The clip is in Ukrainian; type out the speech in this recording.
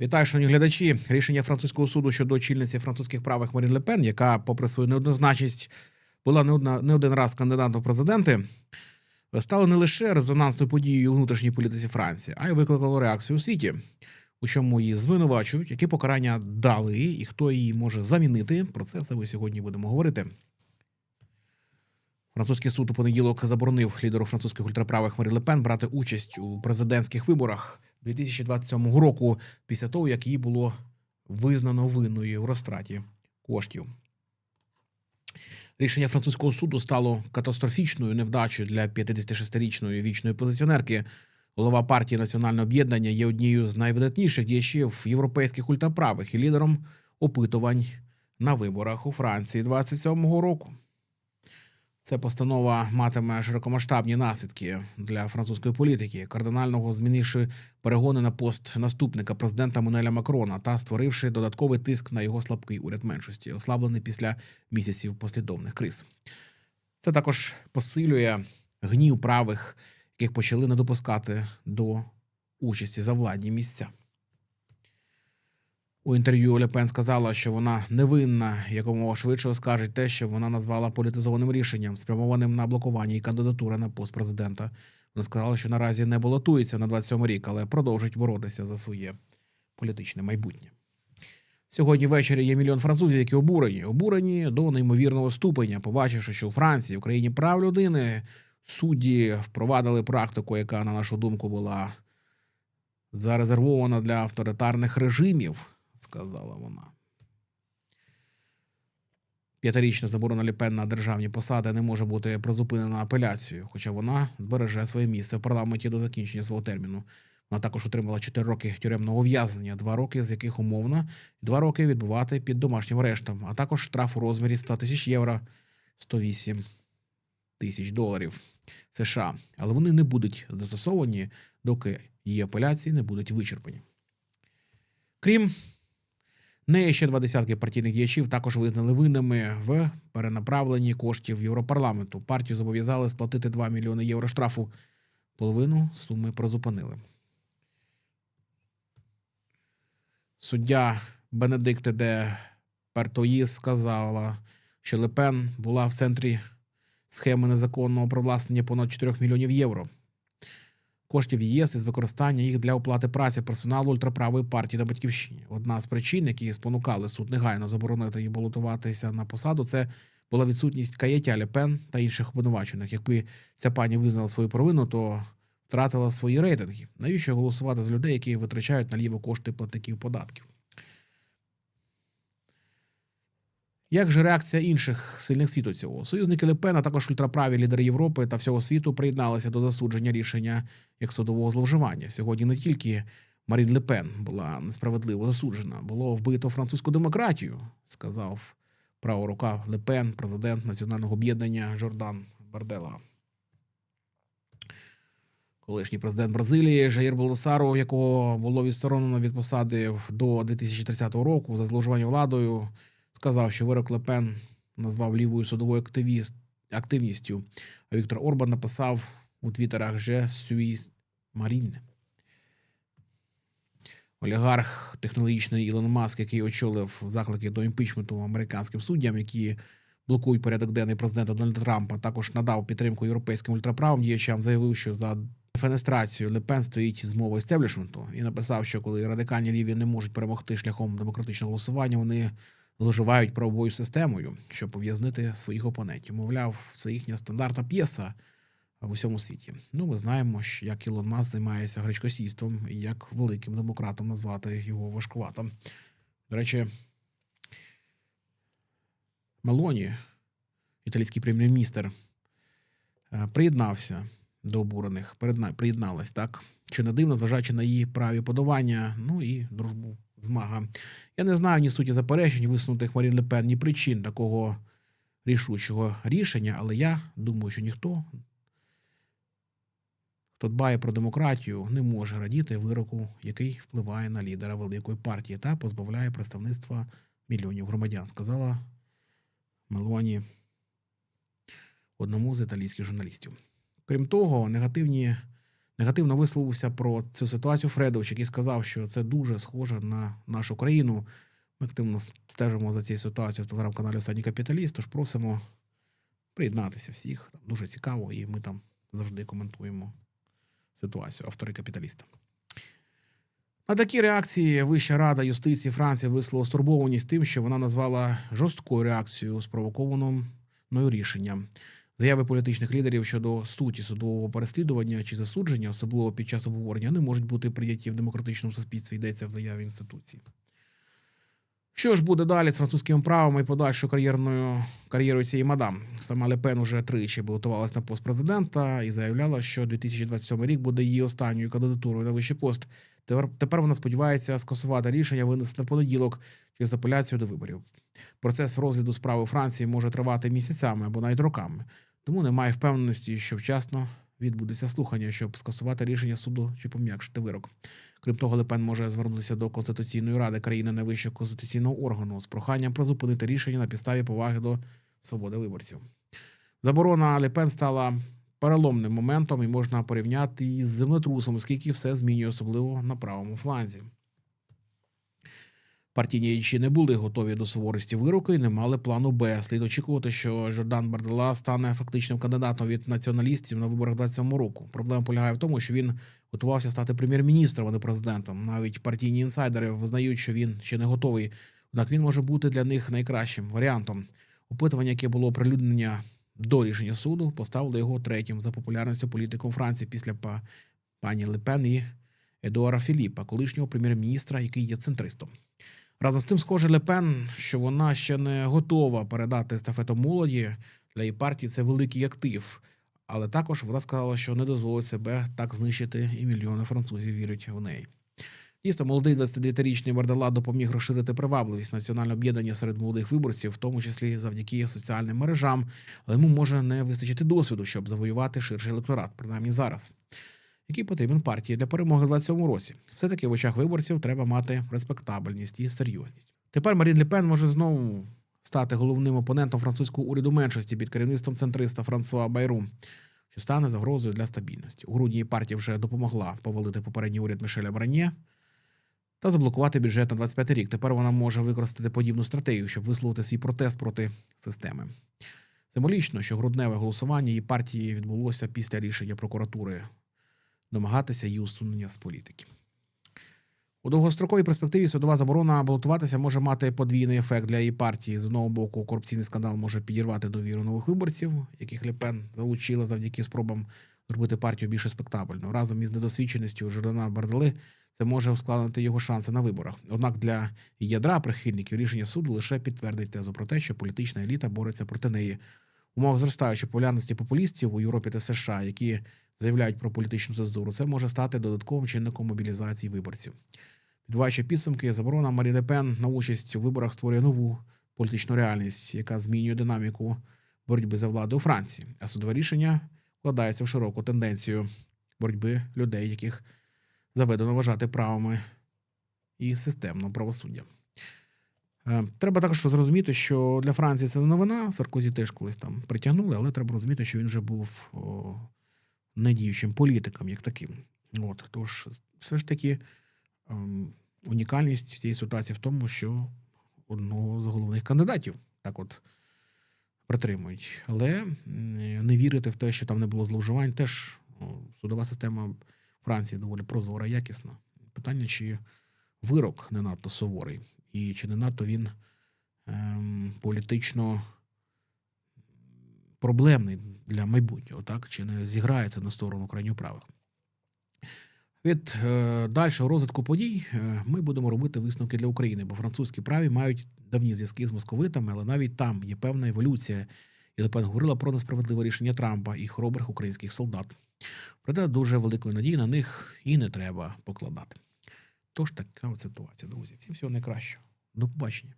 Вітаю, шановні глядачі. Рішення французького суду щодо очільниці французьких правих Марін Ле Пен, яка, попри свою неоднозначність, була не, одна, не один раз кандидатом в президенти, стало не лише резонансною подією у внутрішній політиці Франції, а й викликало реакцію у світі, у чому її звинувачують, які покарання дали і хто її може замінити. Про це все ми сьогодні будемо говорити. Французький суд у понеділок заборонив лідеру французьких ультраправих Марі Ле Пен брати участь у президентських виборах 2027 року, після того як її було визнано винною у розтраті коштів. Рішення французького суду стало катастрофічною невдачею для 56-річної вічної позиціонерки. Голова партії Національне об'єднання є однією з найвидатніших діячів європейських ультраправих і лідером опитувань на виборах у Франції 27-го року. Ця постанова матиме широкомасштабні наслідки для французької політики, кардинального змінивши перегони на пост наступника президента Мануеля Макрона та створивши додатковий тиск на його слабкий уряд меншості, ослаблений після місяців послідовних криз. Це також посилює гнів правих, яких почали не допускати до участі за владні місця. У інтерв'ю Ле Пен сказала, що вона невинна, якомога швидше оскаржить те, що вона назвала політизованим рішенням, спрямованим на блокування її кандидатури на пост президента. Вона сказала, що наразі не балотується на 27 рік, але продовжить боротися за своє політичне майбутнє. Сьогодні ввечері є мільйон французів, які обурені, обурені до неймовірного ступеня, побачивши, що у Франції, в країні прав людини, судді впровадили практику, яка, на нашу думку, була зарезервована для авторитарних режимів, сказала вона. П'ятирічна заборона Ліпен на державні посади не може бути призупинена апеляцією, хоча вона збереже своє місце в парламенті до закінчення свого терміну. Вона також отримала 4 роки тюремного ув'язнення, 2 роки з яких умовно, і 2 роки відбувати під домашнім арештом, а також штраф у розмірі 100 тисяч євро, 108 тисяч доларів США. Але вони не будуть застосовані, доки її апеляції не будуть вичерпані. Крім неї ще два десятки партійних діячів також визнали винними в перенаправленні коштів Європарламенту. Партію зобов'язали сплатити 2 мільйони євро штрафу. Половину суми призупинили. Суддя Бенедикте де Пертоїс сказала, що Лепен була в центрі схеми незаконного привласнення понад 4 мільйонів євро. Коштів ЄС із використання їх для оплати праці персоналу ультраправої партії на батьківщині. Одна з причин, які спонукали суд негайно заборонити їй балотуватися на посаду, це була відсутність каяття Лепен та інших обвинувачених. Якби ця пані визнала свою провину, то втратила свої рейтинги. Навіщо голосувати за людей, які витрачають наліво кошти платників податків? Як же реакція інших сильних світу цього? Союзники Лепен, а також ультраправі лідери Європи та всього світу приєдналися до засудження рішення як судового зловживання. Сьогодні не тільки Марін Лепен була несправедливо засуджена, було вбито французьку демократію, сказав права рука Лепен, президент національного об'єднання Жордан Бардела. Колишній президент Бразилії Жаїр Болосару, якого було відсторонено від посади до 2030 року за зловживання владою, сказав, що вирок Лепен назвав лівою судовою активіст, активністю. А Віктор Орбан написав у твіттерах «Je suis Marine». Олігарх технологічний Ілон Маск, який очолив заклики до імпічменту американським суддям, які блокують порядок денний президента Дональда Трампа, також надав підтримку європейським ультраправим діячам, заявив, що за фенестрацію Лепен стоїть змова істеблішменту і написав, що коли радикальні ліві не можуть перемогти шляхом демократичного голосування, вони зловживають правовою системою, щоб пов'язнити своїх опонентів. Мовляв, це їхня стандартна п'єса в усьому світі. Ну, ми знаємо, що як Ілон Маск займається гречкосійством і як великим демократом назвати його важкувато. До речі, Мелоні, італійський прем'єр-міністр, е, приєднався до обурених, приєдналась, так? Чи не дивно, зважаючи на її праві подавання, ну і дружбу змага. Я не знаю ні суті заперечень, висунутих Марін Ле Пен, ні причин такого рішучого рішення, але я думаю, що ніхто, хто дбає про демократію, не може радіти вироку, який впливає на лідера великої партії та позбавляє представництва мільйонів громадян, сказала Мелоні одному з італійських журналістів. Крім того, негативні Негативно висловився про цю ситуацію Фредович, який сказав, що це дуже схоже на нашу країну. Ми активно стежимо за цією ситуацією в телеграм-каналі Останній Капіталіст, тож просимо приєднатися всіх. Там дуже цікаво, і ми там завжди коментуємо ситуацію автори капіталіста. На такі реакції Вища рада юстиції Франції висловила стурбованість тим, що вона назвала жорсткою реакцією спровокованою рішенням. Заяви політичних лідерів щодо суті судового переслідування чи засудження, особливо під час обговорення, не можуть бути прийняті в демократичному суспільстві, йдеться в заяві інституції. Що ж буде далі з французькими правами і подальшою кар'єрною кар'єрою цієї мадам? Сама Лепен уже тричі балотувалась на пост президента і заявляла, що 2027 рік буде її останньою кандидатурою на вищий пост. Тепер, тепер вона сподівається скасувати рішення, винесене в понеділок через апеляцію до виборів. Процес розгляду справи у Франції може тривати місяцями або навіть роками, тому немає впевненості, що вчасно відбудеться слухання, щоб скасувати рішення суду чи пом'якшити вирок. Крім того, Лепен може звернутися до Конституційної ради країни найвищого конституційного органу з проханням призупинити рішення на підставі поваги до свободи виборців. Заборона Лепен стала переломним моментом і можна порівняти її з землетрусом, оскільки все змінює, особливо на правому фланзі. Партійні діячі не були готові до суворості вироку і не мали плану Б. Слід очікувати, що Жордан Бардела стане фактичним кандидатом від націоналістів на виборах 27 року. Проблема полягає в тому, що він готувався стати прем'єр-міністром, а не президентом. Навіть партійні інсайдери визнають, що він ще не готовий. Однак він може бути для них найкращим варіантом. Опитування, яке було оприлюднення до рішення суду, поставило його третім за популярністю політиком Франції після па- пані Лепен і Едуара Філіпа, колишнього прем'єр-міністра, який є центристом. Разом з тим, схоже, Лепен, що вона ще не готова передати естафету молоді для її партії. Це великий актив. Але також вона сказала, що не дозволить себе так знищити, і мільйони французів вірять в неї. Дійсно, молодий 29-річний Бардала допоміг розширити привабливість національного об'єднання серед молодих виборців, в тому числі завдяки соціальним мережам, але йому може не вистачити досвіду, щоб завоювати ширший електорат, принаймні зараз. Який потрібен партії для перемоги в 27 році. Все-таки в очах виборців треба мати респектабельність і серйозність. Тепер Марін Лепен може знову стати головним опонентом французького уряду меншості під керівництвом центриста Франсуа Байру, що стане загрозою для стабільності. У грудні партія вже допомогла повалити попередній уряд Мішеля Браньє та заблокувати бюджет на 25 рік. Тепер вона може використати подібну стратегію, щоб висловити свій протест проти системи. Символічно, що грудневе голосування її партії відбулося після рішення прокуратури домагатися її усунення з політики. У довгостроковій перспективі судова заборона балотуватися може мати подвійний ефект для її партії. З одного боку, корупційний скандал може підірвати довіру нових виборців, яких Лепен залучила завдяки спробам зробити партію більш респектабельною. Разом із недосвідченістю Жордана Бардали це може ускладнити його шанси на виборах. Однак для ядра прихильників рішення суду лише підтвердить тезу про те, що політична еліта бореться проти неї. Умовах зростаючої популярності популістів у Європі та США, які заявляють про політичну цензуру, це може стати додатковим чинником мобілізації виборців. Підбиваючи підсумки, заборона Марі Пен на участь у виборах створює нову політичну реальність, яка змінює динаміку боротьби за владу у Франції. А судове рішення вкладається в широку тенденцію боротьби людей, яких заведено вважати правами і системного правосуддя. Е, Треба також зрозуміти, що для Франції це не новина. Саркозі теж колись там притягнули, але треба розуміти, що він вже був недіючим політиком, як таким. От, тож, все ж таки, ем, унікальність цієї ситуації в тому, що одного з головних кандидатів так от притримують. Але не вірити в те, що там не було зловживань, теж судова система Франції доволі прозора, якісна. Питання, чи вирок не надто суворий, і чи не надто він ем, політично проблемний для майбутнього, так? Чи не зіграється на сторону крайньо правих. Від е, дальшого розвитку подій е, ми будемо робити висновки для України, бо французькі праві мають давні зв'язки з московитами, але навіть там є певна еволюція. І Лепен говорила про несправедливе рішення Трампа і хоробрих українських солдат. Проте дуже великої надії на них і не треба покладати. Тож така ситуація, друзі. Всім всього найкращого. До побачення.